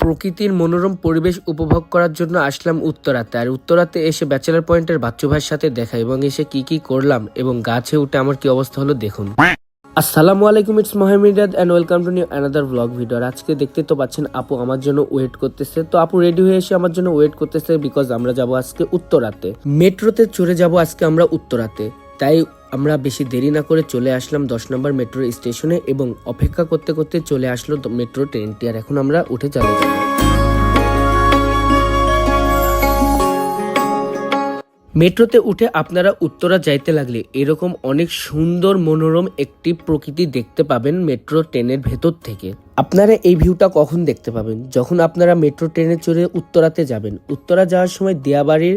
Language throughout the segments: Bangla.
প্রকৃতির মনোরম পরিবেশ উপভোগ করার জন্য আসলাম উত্তরাতে। আর উত্তরাতে এসে ব্যাচেলার পয়েন্টের বাচ্চু ভাইয়ের সাথে দেখা এবং এসে কি কি করলাম এবং গাছে উঠে আমার কি অবস্থা হলো দেখুন। আসসালামু আলাইকুম it's Mohammad and welcome to new another blog video আর আজকে দেখতে তো পাচ্ছেন আপু আমার জন্য ওয়েট করতেছে। তো আপু রেডি হয়ে এসে আমার জন্য ওয়েট করতেছে বিকজ আমরা যাব আজকে উত্তরাতে। মেট্রোতে চড়ে যাব আজকে আমরা উত্তরাতে। তাই আমরা বেশি দেরি না করে চলে আসলাম দশ নম্বর মেট্রো স্টেশনে এবং অপেক্ষা করতে করতে চলে আসলো মেট্রো ট্রেনটি। আর এখন আমরা উঠে চলে যাব মেট্রোতে উঠে আপনারা উত্তরা যাইতে লাগলে এরকম অনেক সুন্দর মনোরম একটি প্রকৃতি দেখতে পাবেন মেট্রো ট্রেনের ভেতর থেকে। আপনারা এই ভিউটা কখন দেখতে পাবেন? যখন আপনারা মেট্রো ট্রেনে চড়ে উত্তরাতে যাবেন। উত্তরা যাওয়ার সময় দিয়াবাড়ির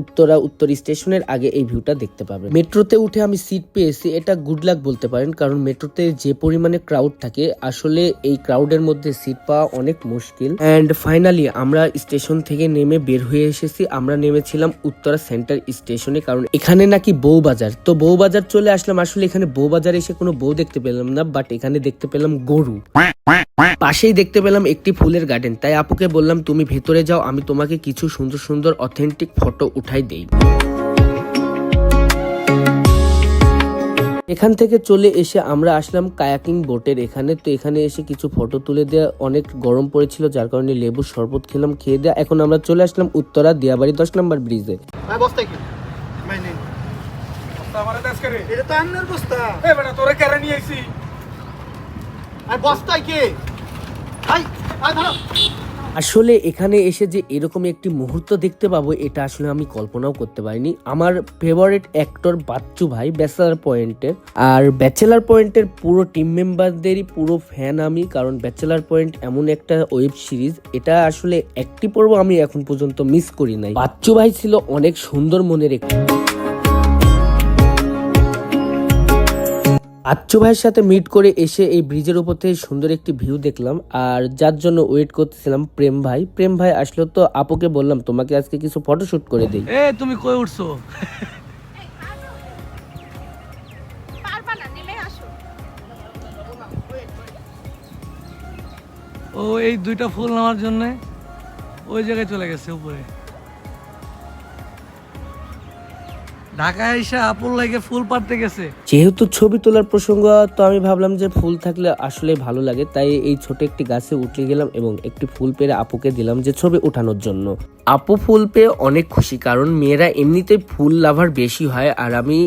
উত্তরা উত্তর স্টেশনের আগে এই ভিউটা দেখতে পাবেন। মেট্রোতে উঠে আমি সিট পেয়েছি, এটা গুড লাক বলতে পারেন, কারণ মেট্রোতে যে পরিমাণে ক্রাউড থাকে, আসলে এই ক্রাউডের মধ্যে সিট পাওয়া অনেক মুশকিল। অ্যান্ড ফাইনালি আমরা স্টেশন থেকে নেমে বের হয়ে এসেছি, আমরা নেমেছিলাম উত্তরা সেন্টার স্টেশনে কারণ এখানে নাকি বউবাজার তো বউবাজার চলে আসলাম, আসলে এখানে বউবাজার এসে কোনো বউ দেখতে পেলাম না বাট এখানে দেখতে পেলাম গরু। পাশেই দেখতে পেলাম একটি ফুলের গার্ডেন। তাই আপুকে বললাম তুমি ভেতরে যাও আমি তোমাকে কিছু সুন্দর সুন্দর অথেন্টিক ফটো উঠাই দেই। এখান থেকে চলে এসে আমরা আসলাম কায়াকিং বোটের এখানে। তো এখানে এসে কিছু ফটো তুলে দেওয়া অনেক গরম পড়েছিল যার কারণে লেবু শরবত খেলাম খেয়ে দেওয়া এখন আমরা চলে আসলাম উত্তরা দিয়াবাড়ি দশ নম্বর ব্রিজে। এটা তো আন্নার বস্তা। এ বেটা তোরে কেড়ে নিয়ে আইছি। আসলে এখানে এসে যে এরকম একটি মুহূর্ত দেখতে পাবো, এটা আসলে আমি কল্পনাও করতে পারিনি। আমার ফেভারিট অ্যাক্টর বাচ্চু ভাই ব্যাচেলার পয়েন্টের আর ব্যাচেলার পয়েন্টের পুরো টিম মেম্বারদেরই পুরো ফ্যান আমি, কারণ ব্যাচেলার পয়েন্ট এমন একটা ওয়েব সিরিজ এটা আসলে একটি পর্ব আমি এখন পর্যন্ত মিস করি নাই। বাচ্চু ভাই ছিল অনেক সুন্দর মনের একটি আচ্ছু ভাইয়ের সাথে মিট করে এসে এই ব্রিজের উপর থেকে সুন্দর একটি ভিউ দেখলাম। আর যার জন্য ওয়েট করতেছিলাম প্রেম ভাই। প্রেম ভাই আসলো তো আপুকে বললাম, তোমাকে আজকে কিছু ফটোশুট করে দিই। এ, তুমি কই উঠছো? ও, এই দুইটা ফুল নেওয়ার জন্য ওই জায়গায় চলে গেছে উপরে। ঢাকায় এসে আপুর লাগে ফুল পাড়তে গেছে। যেহেতু ছবি তোলার প্রসঙ্গ, তো আমি ভাবলাম যে ফুল থাকলে আসলে ভালো লাগে। তাই এই ছোট একটি গাছে উঠে গেলাম এবং একটি ফুল পেরে আপুকে দিলাম যে ছবি ওঠানোর জন্য। আপু ফুল পেয়ে অনেক খুশি, কারণ মেয়েরা এমনিতেই ফুল লাভার বেশি হয়। আর আমি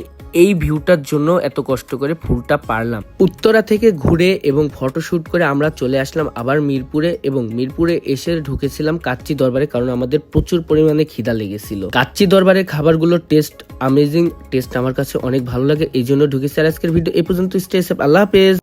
এই ভিউটার জন্য এত কষ্ট করে ফুলটা পারলাম। উত্তরা থেকে ঘুরে এবং ফটোশুট করে আমরা চলে আসলাম আবার মিরপুরে এবং মিরপুরে এসে ঢুকেছিলাম কাচ্চি দরবারে কারণ আমাদের প্রচুর পরিমাণে খিদা লেগেছিল। কাচ্চি দরবারের খাবারগুলোর টেস্ট আমেজিং টেস্ট আমার কাছে অনেক ভালো লাগে এই জন্য ঢুকেছি। আর আজকের ভিডিও এ পর্যন্ত স্টে আল্লাহ হাফেজ।